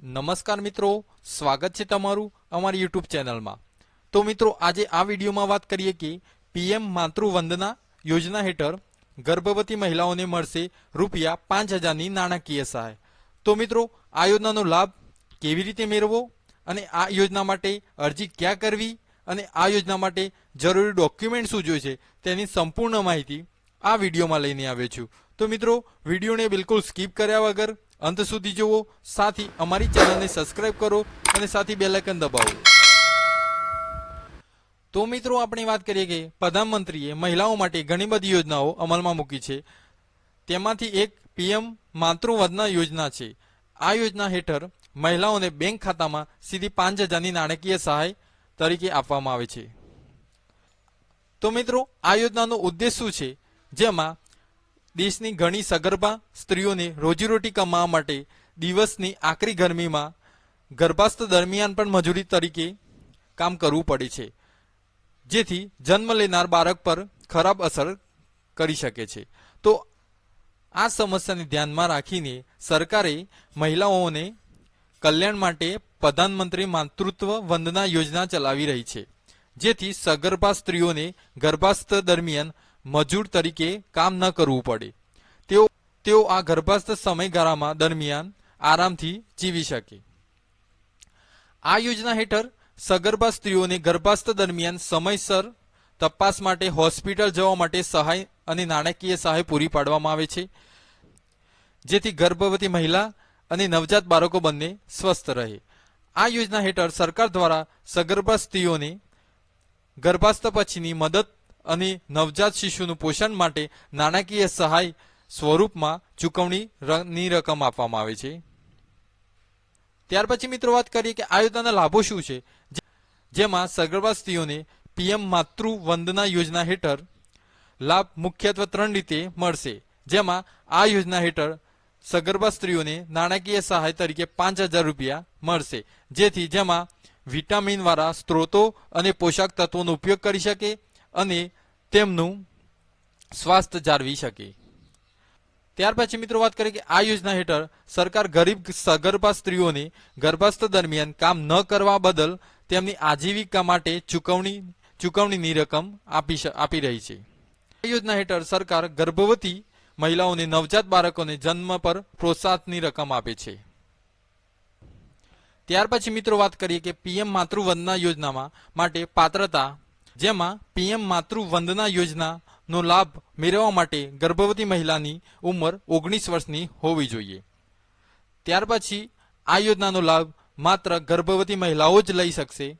નમસ્કાર મિત્રો, સ્વાગત છે તમારું અમારી યુટ્યુબ ચેનલમાં. તો મિત્રો, આજે આ વિડીયોમાં વાત કરીએ કે પીએમ માતૃવંદના યોજના હેઠળ ગર્ભવતી મહિલાઓને મળશે રૂપિયા પાંચ હજારની નાણાકીય સહાય. તો મિત્રો, આ યોજનાનો લાભ કેવી રીતે મેળવવો અને આ યોજના માટે અરજી ક્યાં કરવી અને આ યોજના માટે જરૂરી ડોક્યુમેન્ટ શું જોઈએ છે તેની સંપૂર્ણ માહિતી આ વિડીયોમાં લઈને આવ્યો છું. તો મિત્રો, વિડીયોને બિલકુલ સ્કીપ કર્યા વગર અંત સુધી જુઓ. સાથી, અમારી ચેનલને સબસ્ક્રાઇબ કરો અને સાથી બેલાઇકન દબાવો. તો મિત્રો, આપણે વાત કરીએ કે પ્રધાનમંત્રીએ મહિલાઓ માટે ઘણી બધી યોજનાઓ અમલમાં મૂકી છે. તેમાંથી એક પીએમ માતૃવંદના યોજના છે. આ યોજના હેઠળ મહિલાઓને બેંક ખાતામાં સીધી પાંચ હજારની નાણાકીય સહાય તરીકે આપવામાં આવે છે. તો મિત્રો, આ યોજનાનો ઉદ્દેશ શું છે? જેમાં દેશની ઘણી સગર્ભા સ્ત્રીઓને રોજીરોટી કમાવા માટે દિવસની આકરી ગરમીમાં ગર્ભાસ્થ દરમિયાન પણ મજૂરી તરીકે કામ કરવું પડે છે, જેથી જન્મ લેનાર બાળક પર ખરાબ અસર કરી શકે છે. તો આ સમસ્યાને ધ્યાનમાં રાખીને સરકારે મહિલાઓને કલ્યાણ માટે પ્રધાનમંત્રી માતૃત્વ વંદના યોજના ચલાવી રહી છે, જેથી સગર્ભા સ્ત્રીઓને ગર્ભાસ્થ દરમિયાન મજૂર તરીકે કામ ન કરવું પડે. તેઓ તેઓ આ ગર્ભાસ્થ સમયગાળામાં દરમિયાન આરામથી જીવી શકે. આ યોજના હેઠળ સગર્ભા સ્ત્રીઓને ગર્ભાસ્થ દરમિયાન સમયસર તપાસ માટે હોસ્પિટલ જવા માટે સહાય અને નાણાકીય સહાય પૂરી પાડવામાં આવે છે. જેથી ગર્ભવતી મહિલા અને નવજાત બાળકો બંને સ્વસ્થ રહે. આ યોજના હેઠળ સરકાર દ્વારા સગર્ભા સ્ત્રીઓને ગર્ભાસ્થ પછીની મદદ અને નવજાત શિશુનું પોષણ માટે નાણાકીય સહાય સ્વરૂપમાં ચૂકવણીની રકમ આપવામાં આવે છે. ત્યાર પછી મિત્રો વાત કરીએ કે આ યોજનાના લાભો શું છે? જેમાં સગર્ભા સ્ત્રીઓને પીએમ માતૃ વંદના યોજના હેઠળ લાભ મુખ્યત્વે ત્રણ રીતે મળશે. જેમાં આ યોજના હેઠળ સગર્ભા સ્ત્રીઓને નાણાકીય સહાય તરીકે પાંચ હજાર રૂપિયા મળશે. જેથી જેમાં વિટામિન વાળા સ્ત્રોતો અને પોષક તત્વોનો ઉપયોગ કરી શકે અને તેમનું સ્વાસ્થ્ય જાળવી શકે. ત્યાર પછી મિત્રો વાત કરીએ કે આ યોજના હેઠળ સરકાર ગરીબ સગર્ભા સ્ત્રીઓને ગર્ભાસ્થ દરમિયાન કામ ન કરવા બદલ તેમની આજીવિકા માટે ચૂકવણી, ચૂકવણીની રકમ આપી આપી રહી છે. આ યોજના હેઠળ સરકાર ગર્ભવતી મહિલાઓને નવજાત બાળકોને જન્મ પર પ્રોત્સાહનની રકમ આપે છે. ત્યાર પછી મિત્રો વાત કરીએ કે પીએમ માતૃવંદના યોજનામાં માટે પાત્રતા જેમાં પીએમ માતૃ વંદના યોજનાનો લાભ મેળવવા માટે ગર્ભવતી મહિલાની ઉંમર ઓગણીસ વર્ષની હોવી જોઈએ. ત્યાર પછી આ યોજનાનો લાભ માત્ર ગર્ભવતી મહિલાઓ જ લઈ શકશે.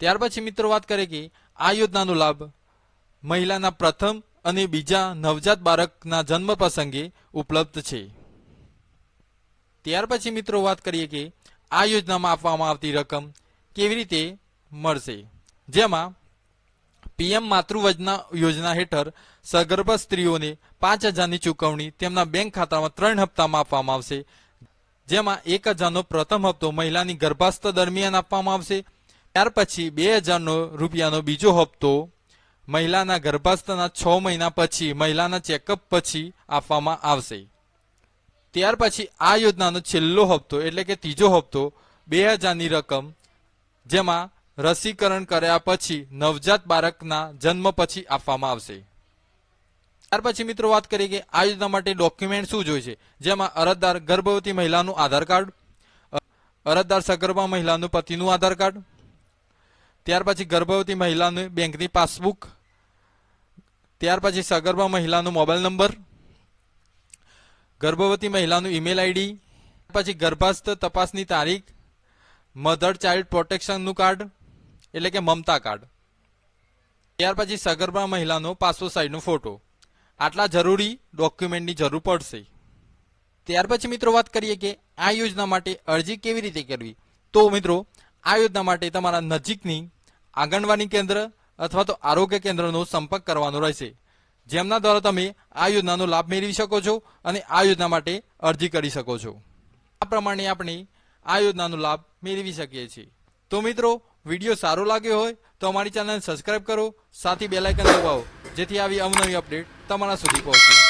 ત્યાર પછી મિત્રો વાત કરીએ કે આ યોજનાનો લાભ મહિલાના પ્રથમ અને બીજા નવજાત બાળકના જન્મ પ્રસંગે ઉપલબ્ધ છે. ત્યાર પછી મિત્રો વાત કરીએ કે આ યોજનામાં આપવામાં આવતી રકમ કેવી રીતે મળશે? જેમાં પીએમ માતૃવજના યોજના હેઠળ સગર્ભા સ્ત્રીઓને પાંચ હજારની ચૂકવણી તેમના બેંક ખાતામાં ત્રણ હપ્તામાં આપવામાં આવશે. જેમાં એક હજારનો પ્રથમ હપ્તો મહિલાની ગર્ભાસ્થ દરમિયાન આપવામાં આવશે. ત્યાર પછી બે હજારનો રૂપિયાનો બીજો હપ્તો મહિલાના ગર્ભાસ્થના છ મહિના પછી મહિલાના ચેકઅપ પછી આપવામાં આવશે. ત્યાર પછી આ યોજનાનો છેલ્લો હપ્તો એટલે કે ત્રીજો હપ્તો બે હજારની રકમ, જેમાં રસીકરણ કર્યા પછી નવજાત બાળકના જન્મ પછી આપવામાં આવશે. ત્યાર પછી મિત્રો વાત કરીએ કે આ યોજના માટે ડોક્યુમેન્ટ શું જોઈએ છે? જેમાં અરજદાર ગર્ભવતી મહિલાનું આધાર કાર્ડ અરજદાર સગર્ભા મહિલાનું પતિનું આધાર કાર્ડ, ત્યાર પછી ગર્ભવતી મહિલાનું બેંકની પાસબુક, ત્યાર પછી સગર્ભા મહિલાનો મોબાઈલ નંબર, ગર્ભવતી મહિલાનું ઈમેલ આઈડી પછી ગર્ભાસ્થ તપાસની તારીખ, મધર ચાઇલ્ડ પ્રોટેક્શનનું કાર્ડ એટલે કે મમતા કાર્ડ. ત્યાર પછી સગર્ભા મહિલાનો પાસપોર્ટ સાઇઝનો ફોટો. આટલા જરૂરી ડોક્યુમેન્ટની જરૂર પડશે. ત્યાર પછી મિત્રો વાત કરીએ કે આ યોજના માટે અરજી કેવી રીતે કરવી? તો મિત્રો, આ યોજના માટે તમારા નજીકની આંગણવાડી કેન્દ્ર અથવા તો આરોગ્ય કેન્દ્રનો સંપર્ક કરવાનો રહેશે. જેમના દ્વારા તમે આ યોજનાનો લાભ મેળવી શકો છો અને આ યોજના માટે અરજી કરી શકો છો. આ પ્રમાણે આપણે આ યોજનાનો લાભ મેળવી શકીએ છીએ. તો મિત્રો, વીડિયો સારો લાગ્યો હોય તો અમારી ચેનલને સબસ્ક્રાઇબ કરો, સાથી બેલાઇકન દબાવો, જેથી આવી અવનવી અપડેટ તમારા સુધી પહોંચે.